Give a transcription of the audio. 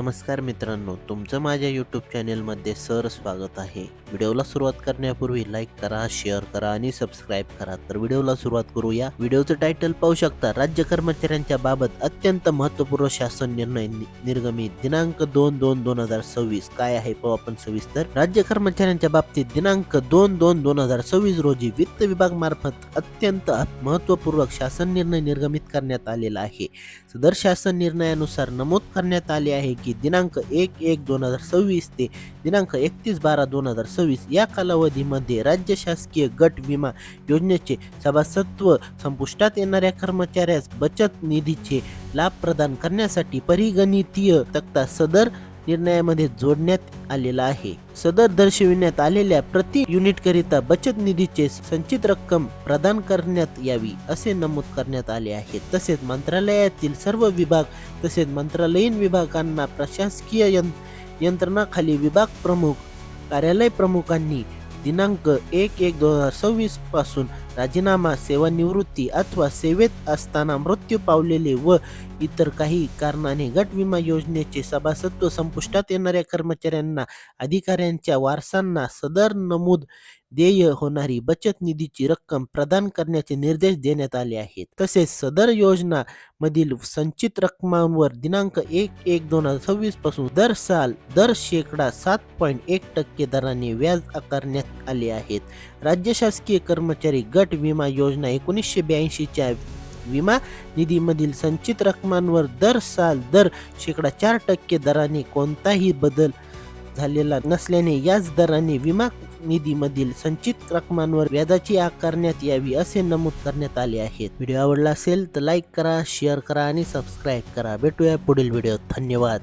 नमस्कार मित्रांनो तुमचं माझ्या यूट्यूब चॅनेलमध्ये सर स्वागत आहे. व्हिडिओला सुरुवात करण्यापूर्वी लाईक करा शेअर करा आणि सबस्क्राईब करा. तर व्हिडिओला सुरुवात करूया. व्हिडिओचं टायटल पाहू शकता राज्य कर्मचाऱ्यांच्या बाबत अत्यंत महत्त्वपूर्ण शासन निर्णय नि- निर्गमित दिनांक दोन दोन दोन हजार सव्वीस. काय आहे पाहू आपण सविस्तर. राज्य कर्मचाऱ्यांच्या बाबतीत दिनांक दोन दोन दोन हजार सव्वीस रोजी वित्त विभाग मार्फत अत्यंत महत्त्वपूर्वक शासन निर्णय निर्गमित करण्यात आलेला आहे. सदर शासन निर्णयानुसार नमूद करण्यात आले आहे की दिनांक एक एक दोन हजार सव्वीस ते दिनांक एकतीस बारा दोन हजार सव्वीस या कालावधीमध्ये राज्य शासकीय गट विमा योजनेचे सभासत्व संपुष्टात येणाऱ्या कर्मचाऱ्यास बचत निधीचे लाभ प्रदान करण्यासाठी परिगणितीय तक्ता सदर निर्णयामध्ये जोडण्यात आलेला आहे. सदर दर्शविण्यात आलेल्या प्रति युनिट करिता बचत निधीचे संचित रक्कम प्रदान करण्यात यावी असे नमूद करण्यात आले आहे. तसेच मंत्रालयातील सर्व विभाग तसेच मंत्रालयीन विभागांना प्रशासकीय यंत्रणाखाली विभाग प्रमुख कार्यालय प्रमुखांनी दिनांक एक एक दोन हजार सव्वीसपासून राजीनामा सेवानिवृत्ती अथवा सेवेत असताना मृत्यू पावलेले व इतर काही कारणाने गट विमा योजनेचे सभासत्व संपुष्टात येणाऱ्या कर्मचाऱ्यांना अधिकाऱ्यांच्या वारसांना सदर नमूद देय होणारी बचत निधीची रक्कम प्रदान करण्याचे निर्देश देण्यात आले आहेत. तसेच सदर योजना मधील संचित रकमांवर दिनांक एक एक दोन हजार सव्वीसपासून दर साल दर शेकडा सात पॉईंट एक टक्के दराने व्याज आकारण्यात आले आहेत. राज्य शासकीय कर्मचारी गट विमा योजना एकोणीसशे ब्याऐंशीच्या विमा निधीमधील संचित रकमांवर दर साल दर शेकडा चार टक्के दराने कोणताही बदल झालेला नसल्याने याच दराने विमा निधीमधील संचित रकमांवर व्याजाची आकारण्यात यावी असे नमूद करण्यात आले आहेत. व्हिडिओ आवडला असेल तर लाईक करा शेअर करा आणि सबस्क्राईब करा. भेटूया पुढील व्हिडिओत धन्यवाद.